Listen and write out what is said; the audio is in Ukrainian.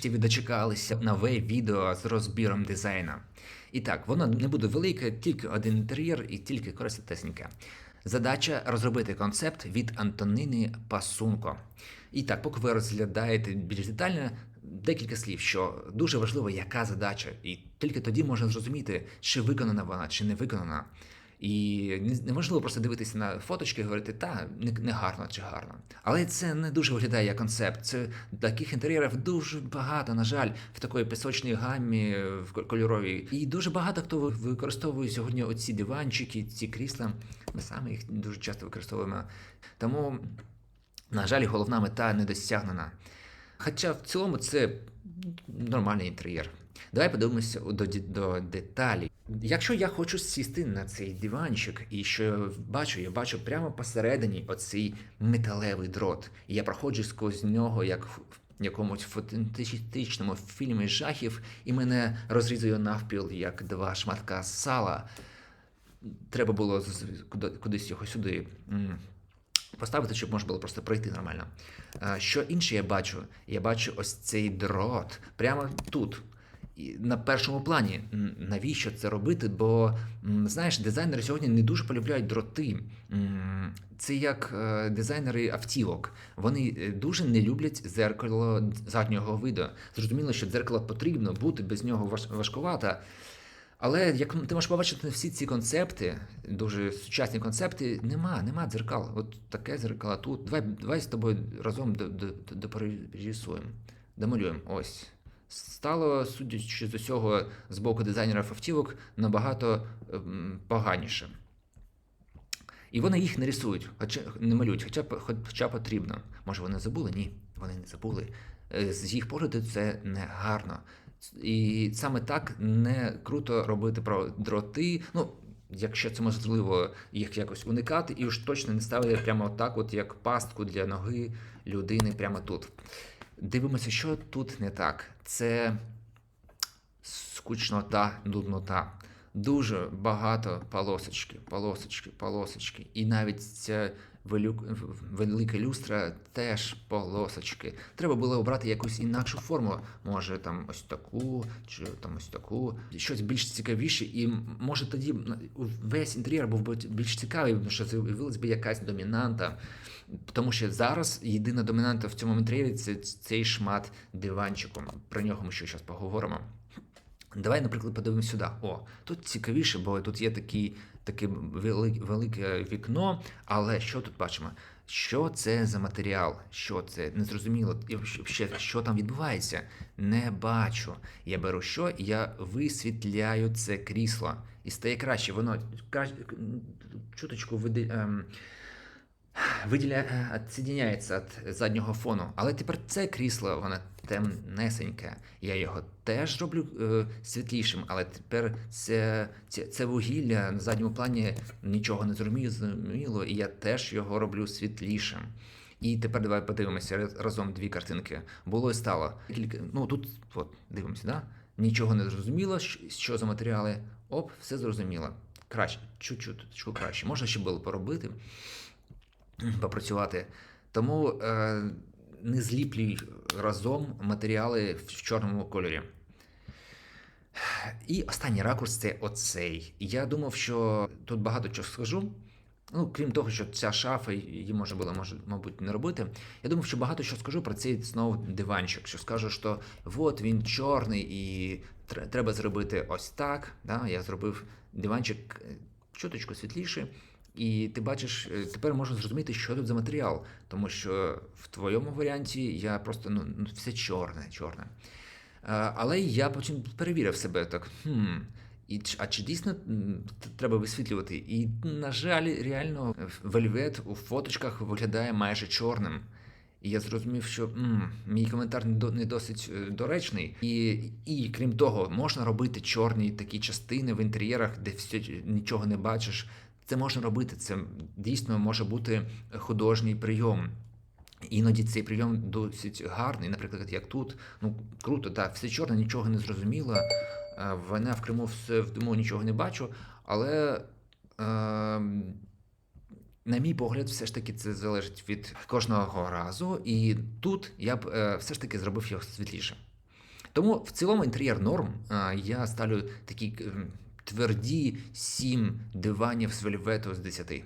Нарешті ви дочекалися нове відео з розбіром дизайну. І так, воно не буде велике, тільки один інтер'єр і тільки користатесеньке. Задача розробити концепт від Антонини Пасунко. І так, поки ви розглядаєте більш детально, декілька слів, що дуже важливо, яка задача, і тільки тоді можна зрозуміти, чи виконана вона, чи не виконана. І неможливо просто дивитися на фоточки і говорити, та не, гарно чи гарно. Але це не дуже виглядає як концепт. Це таких інтер'єрів дуже багато, на жаль, в такої пісочній гаммі в кольоровій. І дуже багато хто використовує сьогодні оці диванчики, ці крісла. Ми самі їх дуже часто використовуємо. Тому, на жаль, головна мета не досягнена. Хоча в цілому це нормальний інтер'єр. Давай подивимося до, до деталей. Якщо я хочу сісти на цей диванчик, і що я бачу, я бачу прямо посередині оцей металевий дрот. І я проходжу сквозь нього, як в якомусь фантастичному фільмі жахів, і мене розрізує навпіл, як два шматка сала. Треба було кудись його сюди поставити, щоб можна було просто пройти нормально. Що інше я бачу? Я бачу ось цей дрот прямо тут. На першому плані. Навіщо це робити? Бо знаєш, дизайнери сьогодні не дуже полюбляють дроти. Це як е, дизайнери автівок. Вони е, дуже не люблять дзеркало заднього виду. Зрозуміло, що дзеркало потрібно бути, без нього важ- важкувато. Але як ти можеш побачити всі ці концепти, дуже сучасні концепти, нема, нема дзеркал. От таке дзеркало тут. Давай, давай з тобою разом до- до- до- доперерисуємо, домалюємо. Ось. Стало, судячи з усього, з боку дизайнерів автівок, набагато ем, поганіше. І вони їх не рисують, хоча не малюють, хоча, хоча потрібно. Може, вони забули? Ні, вони не забули. Е, З їх погляду це не гарно. І саме так не круто робити про дроти. Ну, якщо це можливо, їх якось уникати, і уж точно не ставити прямо так, от як пастку для ноги людини прямо тут. Дивимося, що тут не так. Це скучнота, нуднота. Дуже багато полосочки, полосочки, полосочки. І навіть ця велика люстра теж полосочки. Треба було обрати якусь інакшу форму. Може там ось таку, чи там ось таку. Щось більш цікавіше, і може тоді весь інтер'єр був би більш цікавий, тому що з'явилась би якась домінанта. Тому що зараз єдина домінанта в цьому інтер'єрі це цей шмат диванчику. Про нього ми ще зараз поговоримо. Давай, наприклад, подивимось сюди. О, тут цікавіше, бо тут є такі, таке вели- велике вікно, але що тут бачимо? Що це за матеріал? Що це? Незрозуміло. Ще, що там відбувається? Не бачу. Я беру що? і Я висвітляю це крісло. І стає краще. Воно чуточку види, ем, виділяє, відсоединяється від заднього фону. Але тепер це крісло, воно темнесеньке. Я його теж роблю е, світлішим, але тепер це, це, це вугілля на задньому плані нічого не зрозуміло, і я теж його роблю світлішим. І тепер давай подивимося разом дві картинки. Було і стало. Кілька, ну тут от, дивимося, да? нічого не зрозуміло, що, за матеріали. Оп, все зрозуміло. Краще, чуть-чуть чуть краще. Можна ще було поробити попрацювати. Тому е, не зліплюй разом матеріали в чорному кольорі. І останній ракурс це оцей. Я думав, що тут багато чого скажу. Ну, крім того, що ця шафа, її можна було, може, мабуть, не робити. Я думав, що багато що скажу про цей знову диванчик. Що скажу, що от він чорний і треба зробити ось так. Да? Я зробив диванчик е, чуточку світліше. І ти бачиш, е, тепер можна зрозуміти, що тут за матеріал. Тому що в твоєму варіанті я просто ну, ну все чорне, чорне. Е, Але я потім перевірив себе так. Хм, і, а чи дійсно треба висвітлювати? І, на жаль, реально вельвет у фоточках виглядає майже чорним. І я зрозумів, що м, мій коментар не, досить е, доречний. І, і крім того, можна робити чорні такі частини в інтер'єрах, де все, нічого не бачиш. Це можна робити. Це дійсно може бути художній прийом. Іноді цей прийом досить гарний, наприклад, як тут. Ну круто, так, все чорне, нічого не зрозуміло. Е, Війна в Криму все в диму нічого не бачу, але. Е, на мій погляд, все ж таки це залежить від кожного разу, і тут я б е, все ж таки зробив його світліше. Тому в цілому інтер'єр норм. А, Я ставлю такі м, тверді 7 диванів з вельвету з 10.